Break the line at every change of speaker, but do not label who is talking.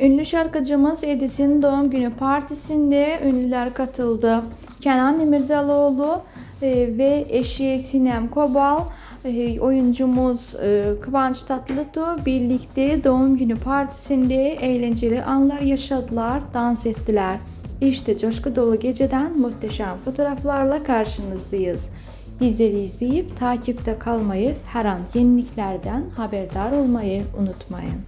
Ünlü şarkıcımız Edis'in doğum günü partisinde ünlüler katıldı. Kenan İmirzalıoğlu e, ve eşi Sinem Kobal, e, oyuncumuz e, Kıvanç Tatlıtuğ birlikte doğum günü partisinde eğlenceli anlar yaşadılar, dans ettiler. İşte coşku dolu geceden muhteşem fotoğraflarla karşınızdayız. Bizleri izleyip takipte kalmayı, her an yeniliklerden haberdar olmayı unutmayın.